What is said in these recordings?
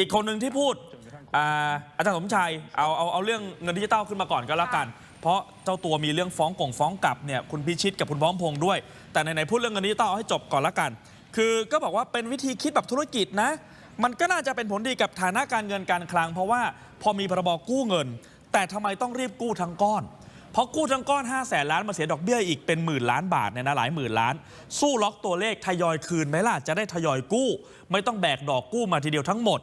อีกคนหนึ่งที่พูดอ่าอาจารย์สมชัยเอาเอาเอาเรื่องเงินดิจิตอลขึ้นมาก่อนก็แล้วกัน เพราะเจ้าตัวมีเรื่องฟ้องกงฟ้องกลับเนี่ยคุณพิชิตกับคุณพร้อมพงษ์ด้วย แต่ไหนๆพูดเรื่องเงินดิจิตอลเอาให้จบก่อนละกัน คือก็บอกว่าเป็นวิธีคิดแบบธุรกิจนะ มันก็น่าจะเป็นผลดีกับฐานะการเงินการคลัง เพราะว่าพอมีพรบกู้เงิน แต่ทำไมต้องรีบกู้ทั้งก้อน เพราะกู้ทั้งก้อน5 0 0แสนล้านมาเสียดอกเบี้ยอีกเป็นหมื่นล้านบาทเนี่ยนะหลายหมื่นล้าน สู้ล็อกตัวเลขทยอยคืนไหมล่ะจะได้ทยอยกู้ ไม่ต้องแบกดอกกู้มาทีเดียวทั้งหมด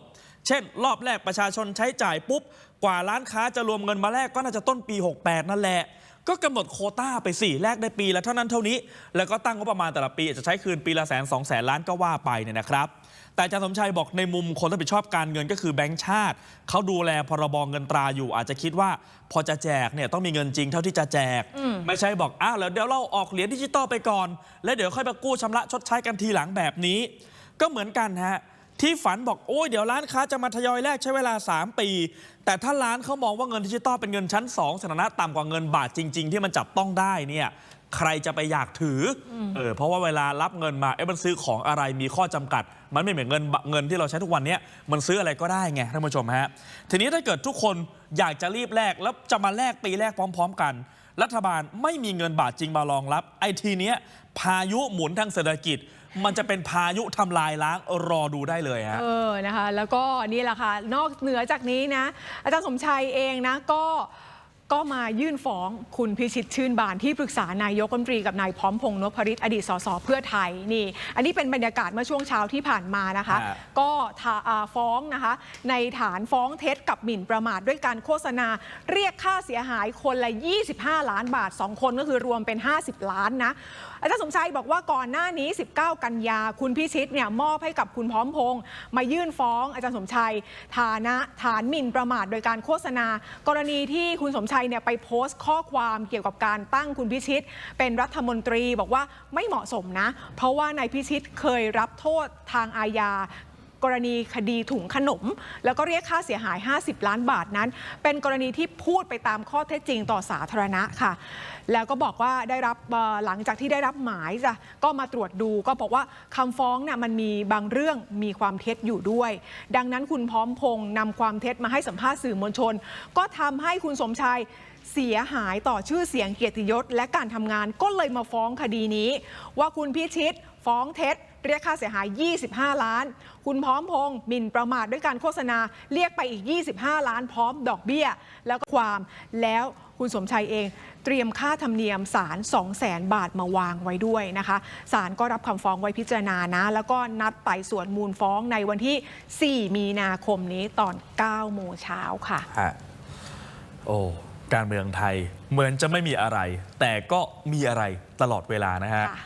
เช่น รอบแรกประชาชนใช้จ่ายปุ๊บ กว่าร้านค้าจะรวมเงินมาแลกก็น่าจะต้นปี 68 นั่นแหละ ก็กำหนดโควต้าไปสี่แลกได้ปีละเท่านั้นเท่านี้ แล้วก็ตั้งงบประมาณแต่ละปีอาจจะใช้คืนปีละแสนสองแสนล้านก็ว่าไปเนี่ยนะครับ แต่อาจารย์สมชัยบอกในมุมคนรับผิดชอบการเงินก็คือแบงก์ชาติ เขาดูแลพรบเงินตราอยู่ อาจจะคิดว่าพอจะแจกเนี่ยต้องมีเงินจริงเท่าที่จะแจกไม่ใช่บอกอ้าวแล้วเดี๋ยวเราออกเหรียญดิจิตอลไปก่อน แล้วเดี๋ยวค่อยมากู้ชำระชดใช้กันทีหลังแบบนี้ ก็เหมือนกันฮะ ที่ฝันบอกโอ้ยเดี๋ยวร้านค้าจะมาทยอยแลกใช้เวลา 3 ปี แต่ถ้าร้านเขามองว่าเงินดิจิตอลเป็นเงินชั้น 2สถานะต่ำกว่าเงินบาทจริง ๆ ที่มันจับต้องได้เนี่ยใครจะไปอยากถืออเออเพราะว่าเวลารับเงินมาเอ๊ะมันซื้อของอะไรมีข้อจำกัด มันไม่เหมือนเงินบเงินที่เราใช้ทุกวันเนี้ยมันซื้ออะไรก็ได้ไงท่านผู้ชมฮะทีนี้ถ้าเกิดทุกคนอยากจะรีบแลกแล้วจะมาแลกปีแรกพร้อม ๆ กัน รัฐบาลไม่มีเงินบาทจริงมารองรับไอ้ทีเนี้ยพายุหมุนทางเศรษฐกิจมันจะเป็นพายุทำลายล้างรอดูได้เลยฮะ เออนะคะ แล้วก็นี่แหละค่ะ นอกเหนือจากนี้นะ อาจารย์สมชัยเองนะก็ ก็มายื่นฟ้องคุณพิชิตชื่นบานที่ปรึกษานายกรัฐมนตรีกับนายพร้อมพงษ์นพริตอดีตสสเพื่อไทยนี่ อันนี้เป็นบรรยากาศเมื่อช่วงเช้าที่ผ่านมานะคะฮะก็ทาอ่าฟ้องนะคะ ในฐานฟ้องเท็จกับหมิ่นประมาทด้วยการโฆษณา เรียกค่าเสียหายคนละ 25 ล้านบาท 2 คนก็คือรวมเป็น 50 ล้านนะอาจารย์สมชัยบอกว่าก่อนหน้านี้ 19 กันยา คุณพิชิตเนี่ยมอบให้กับคุณพร้อมพงษ์มายื่นฟ้องอาจารย์สมชัยฐานะฐานหมิ่นประมาทโดยการโฆษณา กรณีที่คุณสมชัยเนี่ยไปโพสต์ข้อความเกี่ยวกับการตั้งคุณพิชิต เป็นรัฐมนตรีบอกว่าไม่เหมาะสมนะ เพราะว่านายพิชิตเคยรับโทษทางอาญา กรณีคดีถุงขนม แล้วก็เรียกค่าเสียหาย 50 ล้านบาทนั้น เป็นกรณีที่พูดไปตามข้อเท็จจริงต่อสาธารณะค่ะ แล้วก็บอกว่าได้รับหลังจากที่ได้รับหมายจ้ะก็มาตรวจดูก็บอกว่าคำฟ้องน่ะมันมีบางเรื่องมีความเท็จอยู่ด้วย ดังนั้นคุณพร้อมพงษ์นำความเท็จมาให้สัมภาษณ์สื่อมวลชน ก็ทำให้คุณสมชายเสียหายต่อชื่อเสียงเกียรติยศ และการทำงานก็เลยมาฟ้องคดีนี้ ว่าคุณพิชิต ฟ้องเท็จ เรียกค่าเสียหาย 25 ล้าน คุณพร้อมพงษ์หมิ่นประมาทด้วยการโฆษณาเรียกไปอีก 25 ล้านพร้อมดอกเบี้ย แล้วก็ความแล้วคุณสมชัยเองเตรียมค่าธรรมเนียมศาล2 0 0แสนบาทมาวางไว้ด้วยนะคะศาลก็รับคำฟ้องไว้พิจารณานะ แล้วก็นัดไต่สวนมูลฟ้องในวันที่ 4 มีนาคมนี้ตอน 9 โมงเช้าค่ะ ฮะโอ้การเมืองไทยเหมือนจะไม่มีอะไร แต่ก็มีอะไรตลอดเวลานะฮะ ค่ะ